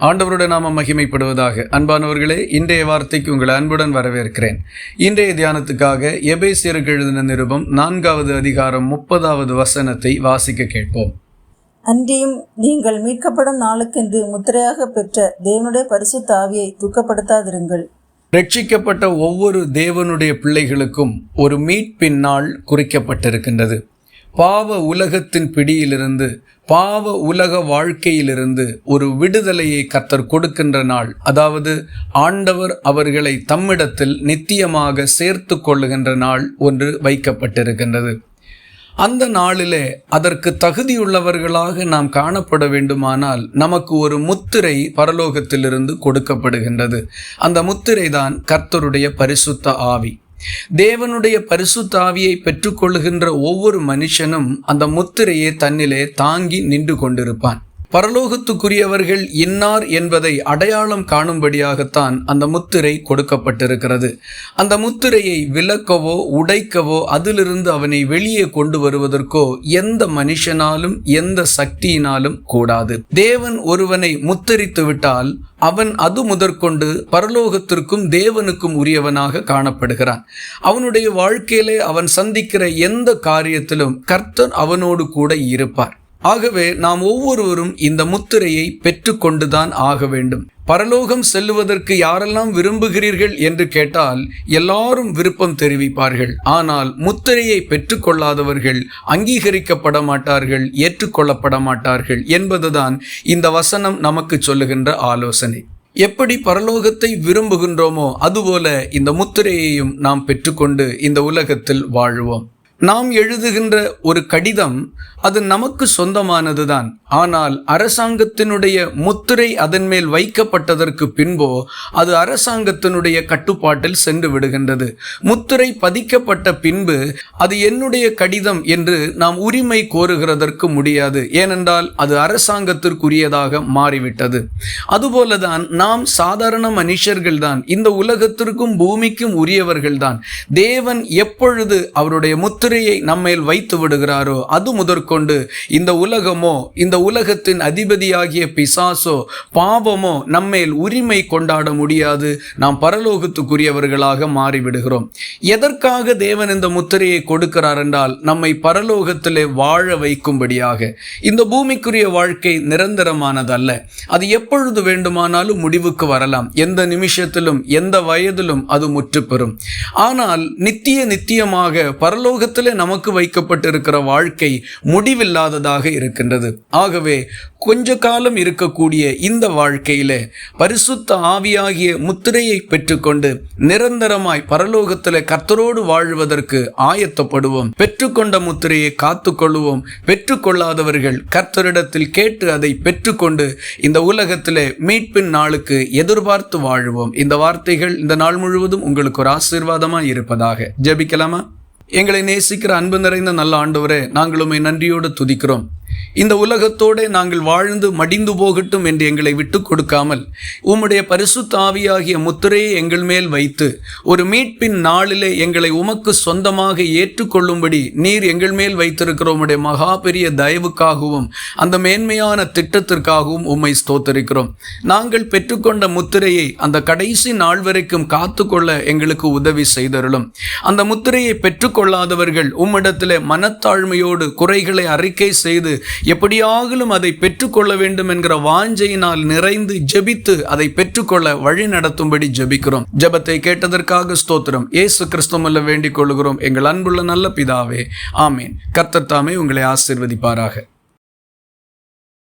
ஆண்டவருடைய நாம மகிமைப்படுவதாக. அன்பானவர்களே இன்றைய வார்த்தைக்கு உங்களை அன்புடன் வரவேற்கிறேன். இன்றைய தியானத்துக்காக எபேசியருக்கு எழுதின நிருபம் நான்காவது அதிகாரம் முப்பதாவது வசனத்தை வாசிக்க கேட்போம். அன்றியும் நீங்கள் மீட்கப்படும் நாளுக்கென்று முத்திரையாக பெற்ற தேவனுடைய பரிசுத்த ஆவியை துக்கப்படுத்தாதிருங்கள். ரட்சிக்கப்பட்ட ஒவ்வொரு தேவனுடைய பிள்ளைகளுக்கும் ஒரு மீட்பின் நாள் குறிக்கப்பட்டிருக்கின்றது. பாவ உலகத்தின் பிடியிலிருந்து பாவ உலக வாழ்க்கையிலிருந்து ஒரு விடுதலையை கர்த்தர் கொடுக்கின்ற நாள். அதாவது ஆண்டவர் அவர்களை தம்மிடத்தில் நித்தியமாக சேர்த்து கொள்ளுகின்ற நாள் ஒன்று வைக்கப்பட்டிருக்கின்றது. அந்த நாளிலே அதற்கு தகுதியுள்ளவர்களாக நாம் காணப்பட வேண்டுமானால் நமக்கு ஒரு முத்திரை பரலோகத்திலிருந்து கொடுக்கப்படுகின்றது. அந்த முத்திரை தான் கர்த்தருடைய பரிசுத்த ஆவி. தேவனுடைய பரிசுத்தாவியை பெற்றுக்கொள்கின்ற ஒவ்வொரு மனுஷனும் அந்த முத்திரையை தன்னிலே தாங்கி நின்று கொண்டிருப்பான். பரலோகத்துக்குரியவர்கள் இன்னார் என்பதை அடையாளம் காணும்படியாகத்தான் அந்த முத்திரை கொடுக்கப்பட்டிருக்கிறது. அந்த முத்திரையை விலக்கவோ உடைக்கவோ அதிலிருந்து அவனை வெளியே கொண்டு வருவதற்கோ எந்த மனுஷனாலும் எந்த சக்தியினாலும் கூடாது. தேவன் ஒருவனை முத்தரித்து விட்டால் அவன் அது முதற்கொண்டு பரலோகத்திற்கும் தேவனுக்கும் உரியவனாக காணப்படுகிறான். அவனுடைய வாழ்க்கையிலே அவன் சந்திக்கிற எந்த காரியத்திலும் கர்த்தர் அவனோடு கூட இருப்பார். ஆகவே நாம் ஒவ்வொருவரும் இந்த முத்திரையை பெற்றுக்கொண்டுதான் ஆக வேண்டும். பரலோகம் செல்லுவதற்கு யாரெல்லாம் விரும்புகிறீர்கள் என்று கேட்டால் எல்லாரும் விருப்பம் தெரிவிப்பார்கள். ஆனால் முத்திரையை பெற்றுக்கொள்ளாதவர்கள் அங்கீகரிக்கப்பட மாட்டார்கள் ஏற்றுக்கொள்ளப்பட மாட்டார்கள் என்பதுதான் இந்த வசனம் நமக்கு சொல்லுகின்ற ஆலோசனை. எப்படி பரலோகத்தை விரும்புகின்றோமோ அதுபோல இந்த முத்திரையையும் நாம் பெற்றுக்கொண்டு இந்த உலகத்தில் வாழ்வோம். நாம் எழுதுகின்ற ஒரு கடிதம் அது நமக்கு சொந்தமானதுதான். ஆனால் அரசாங்கத்தினுடைய முத்திரை அதன் மேல் வைக்கப்பட்டதற்கு பின்போ அது அரசாங்கத்தினுடைய கட்டுப்பாட்டில் சென்று விடுகின்றது. முத்திரை பதிக்கப்பட்ட பின்பு அது என்னுடைய கடிதம் என்று நாம் உரிமை கோருகிறதற்கு முடியாது. ஏனென்றால் அது அரசாங்கத்திற்குரியதாக மாறிவிட்டது. அதுபோலதான் நாம் சாதாரண மனுஷர்கள் தான் இந்த உலகத்திற்கும் பூமிக்கும் உரியவர்கள் தான் தேவன் எப்பொழுது அவருடைய முத்திரையை நம்மேல் வைத்து விடுகிறாரோ அது முதற்கொண்டு இந்த உலகமோ இந்த உலகத்தின் அதிபதியாகிய பிசாசோ பாவமோ நம்மேல் உரிமை கொண்டாட முடியாது. நாம் பரலோகத்துக்குரியவர்களாக மாறிவிடுகிறோம். எதற்காக தேவன் இந்த முத்திரையை கொடுக்கிறார் என்றால் நம்மை பரலோகத்திலே வாழ வைக்கும்படியாக. இந்த பூமிக்குரிய வாழ்க்கை நிரந்தரமானதல்ல. அது எப்பொழுது வேண்டுமானாலும் முடிவுக்கு வரலாம். எந்த நிமிஷத்திலும் எந்த வயதிலும் அது முற்றுப்பெறும். ஆனால் நித்திய நித்தியமாக பரலோகத்திலே நமக்கு வைக்கப்பட்டிருக்கிற வாழ்க்கை முடிவில்லாததாக இருக்கின்றது. ஆகவே கொஞ்ச காலம் இருக்கக்கூடிய இந்த வாழ்க்கையில பரிசுத்த ஆவியாகிய முத்திரையை பெற்றுக்கொண்டு நிரந்தரமாய் பரலோகத்தில் கர்த்தரோடு வாழ்வதற்கு ஆயத்தப்படுவோம். பெற்றுக்கொண்ட முத்திரையை காத்துக்கொள்வோம் பெற்றுக்கொள்ளாதவர்கள் கர்த்தரிடத்தில் கேட்டு அதை பெற்றுக்கொண்டு இந்த உலகத்திலே மீட்பின் நாளுக்கு எதிர்பார்த்து வாழ்வோம். இந்த வார்த்தைகள் இந்த நாள் முழுவதும் உங்களுக்கு ஒரு ஆசீர்வாதமாக இருப்பதாக. ஜெபிக்கலாமா? எங்களை நேசிக்கிற அன்பு நிறைந்த நல்ல ஆண்டவரே நாங்களுமே நன்றியோடு துதிக்கிறோம். இந்த உலகத்தோடே நாங்கள் வாழ்ந்து மடிந்து போகட்டும் என்று எங்களை விட்டு கொடுக்காமல் உம்முடைய பரிசுத்தாவியாகிய முத்திரையை எங்கள் மேல் வைத்து ஒரு மீட்பின் நாளிலே எங்களை உமக்கு சொந்தமாக ஏற்றுக்கொள்ளும்படி நீர் எங்கள் மேல் வைத்திருக்கிற உம்முடைய மகா பெரிய தயவுக்காகவும் அந்த மேன்மையான திட்டத்திற்காகவும் உம்மை ஸ்தோத்தரிக்கிறோம். நாங்கள் பெற்றுக்கொண்ட முத்திரையை அந்த கடைசி நாள் வரைக்கும் காத்துக்கொள்ள எங்களுக்கு உதவி செய்தருளும். அந்த முத்திரையை பெற்றுக்கொள்ளாதவர்கள் உம்மிடத்தில் மனத்தாழ்மையோடு குறைகளை அறிக்கை செய்து எப்படியாகிலும் அதை பெற்றுக்கொள்ள வேண்டும் என்கிற வாஞ்சையினால் நிறைந்து ஜெபித்து அதை பெற்றுக்கொள்ள வழி நடத்தும்படி ஜெபிக்கிறோம். ஜெபத்தை கேட்டதற்காக ஸ்தோத்திரம். ஏசு கிறிஸ்துமல்ல வேண்டிக் கொள்கிறோம். எங்கள் அன்புள்ள நல்ல பிதாவே ஆமீன். கர்த்தத்தாமே உங்களை ஆசீர்வதிப்பாராக.